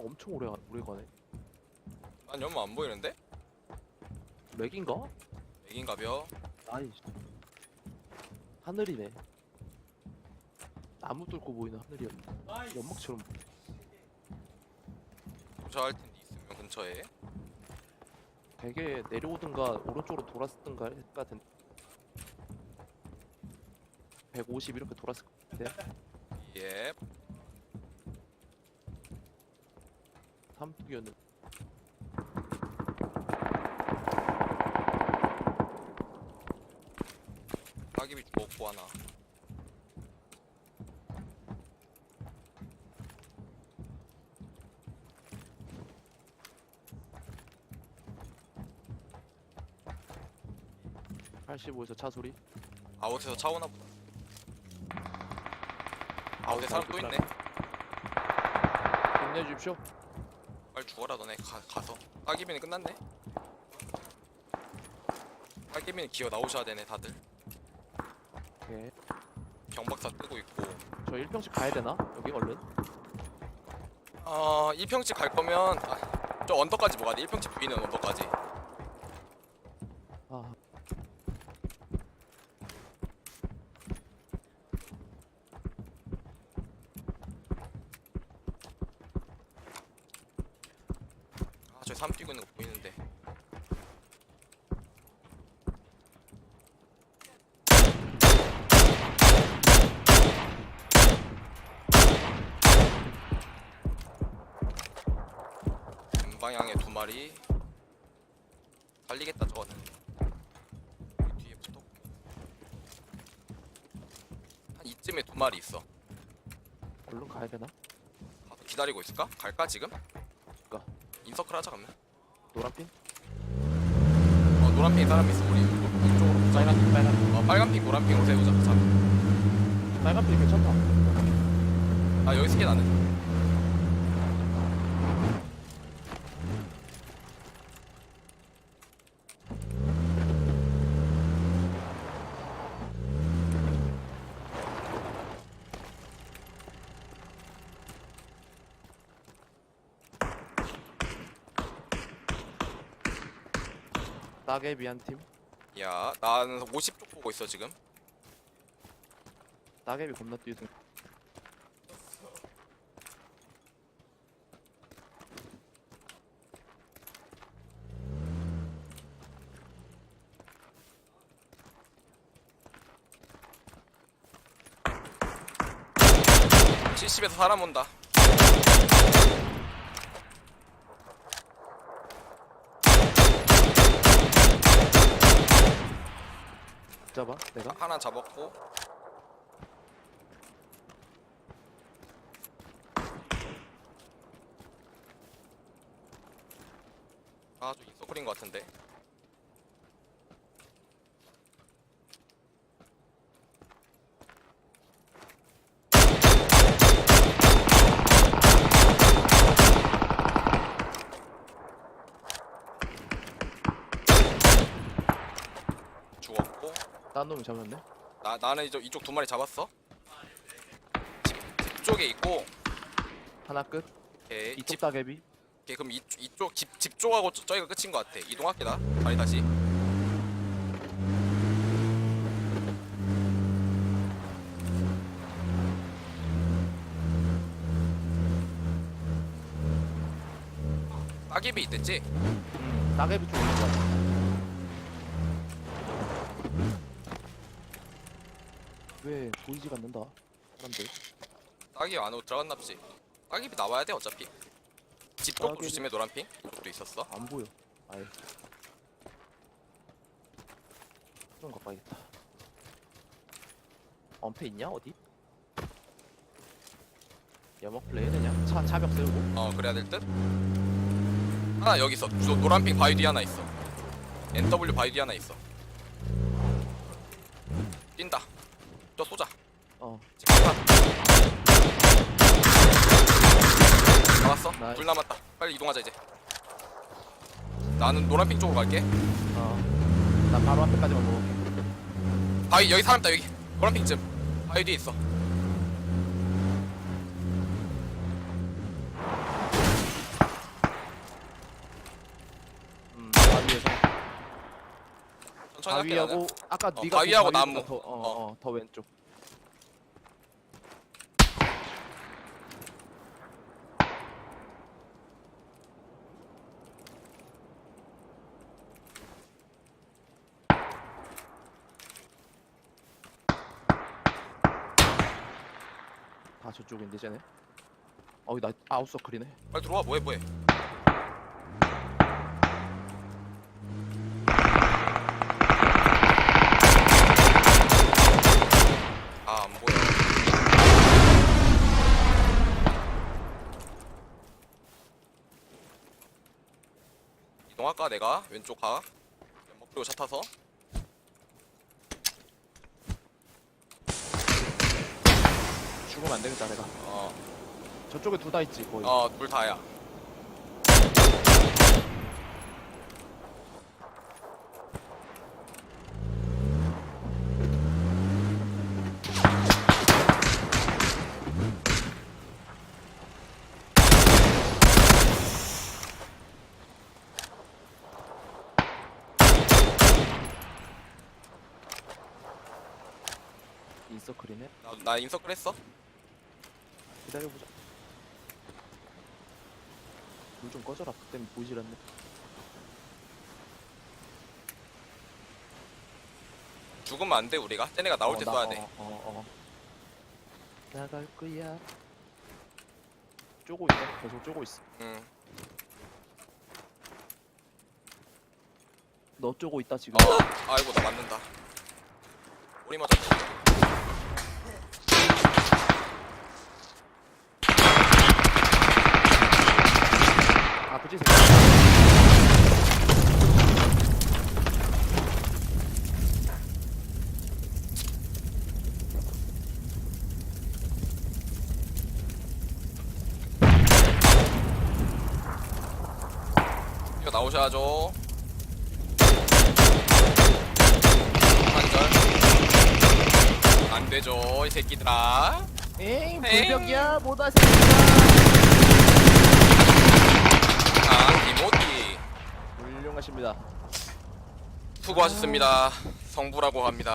연막 엄청 오래 가- 오래 가네. 난 연마 안 보이는데? 렉인가? 맥인가벼? 아이 하늘이네. 나무 뚫고 보이는 하늘이었네. 연막처럼. 도착할 텐데 있으면 근처에 되게 내려오든가 오른쪽으로 돌았든가 것 같은데. 150 이렇게 돌았을 것 같은데. 예 삼뚝이었는데. 따기비 죽었고 하나 팔 85에서 차 소리. 아웃에서 차 오나 보다 아웃에 사람 또 있네 힘내주십시오. 죽어라 너네? 가, 가서? 따기비는 끝났네. 따기비는 기어 나오셔야 되네 다들. 오케이. 경박사 뜨고 있고. 저 1평씩 가야 되나? 여기 얼른. 어 1평집 갈 거면 아, 저 언덕까지 뭐가 돼 1평집 보이는 언덕까지 아. 아 저기 사람 뛰고 있는 거 보이는데 방향에 두 마리 달리겠다 저거는 여기 뒤에 붙어 한 이쯤에 두 마리 있어 얼른 가야 되나? 가서 기다리고 있을까? 갈까 지금? 가. 인서클 하자 그러면 노란핀? 어 노란핑 사람 있어 우리 이쪽으로 보자 빨간핀, 빨간핀. 어 빨간핑 노란핑으로 세우자 자. 빨간핀 괜찮다. 아 여기 스캔 안해 따개비 한 팀. 야 나는 50쪽 보고 있어 지금 따개비 겁나 뛰는. 칠 70에서 사람 온다 잡아, 내가. 하나 잡았고 아좀 인서클인 것 같은데 죽었고 딴 놈이 잡았네. 나 나는 이쪽 이쪽 두 마리 잡았어. 집, 집 쪽에 있고, 하나 끝. 오케이, 이쪽 집, 따개비. 오케이, 그럼 이, 이쪽 집, 집 쪽하고 저- 저기가 끝인 것 같아. 이동할게 나. 다리 다시. 따개비 있댔지? 음, 따개비 쪽 왜 보이지가 않는다? 사람들. 따개비 안으로 들어갔나 보지. 따개비 나와야 돼 어차피. 집 쪽도 따개비- 조심해 노란핑. 이쪽도 있었어. 안 보여. 아예. 좀 가봐야겠다. 엄폐 있냐 어디? 연막 플레이 해야 되냐? 차 차벽 세우고. 어 그래야 될 듯? 하나 여기 있어 저 노란핑 바위 뒤 하나 있어 NW 바위 뒤 하나 있어 저 쏘자 어. 지금 잡았어 나이스. 둘 남았다 빨리 이동하자 이제 나는 노란핑 쪽으로 갈게 어. 나 바로 앞에까지만 먹을게. 바위 여기 사람 있다 여기 노란핑쯤 바위 뒤에 있어 바위하고 아까 어, 네가 바위하고 본 바위보다 나무. 더, 어, 어, 더 왼쪽. 다 저쪽인데 쟤네? 어이 나 아웃서클이네. 빨리 들어와. 뭐해 뭐해. 할까 내가 왼쪽 가. 연막 그리고 차 타서. 죽으면 안 되겠다 내가 어, 저쪽에 둘 다 있지 거의 어, 둘 다야. 인서클이네 나, 나 인서클 했어? 기다려보자 물좀 꺼져라 그 때문에 보이질 않네 죽으면 안 돼 우리가. 쟤네가 나올 때 어, 쏴야 나- 돼. 어, 어, 어. 나갈 거야 쪼고 있네 계속 쪼고 있어 응. 너 쪼고 있다 지금 어, 아이고 나 맞는다. 우리 맞았지. 오셔야죠. 한절. 안 되죠, 이 새끼들아. 에잉. 불벽이야 새끼야 아, 이모티. 훌륭하십니다 수고하셨습니다. 성부라고 합니다.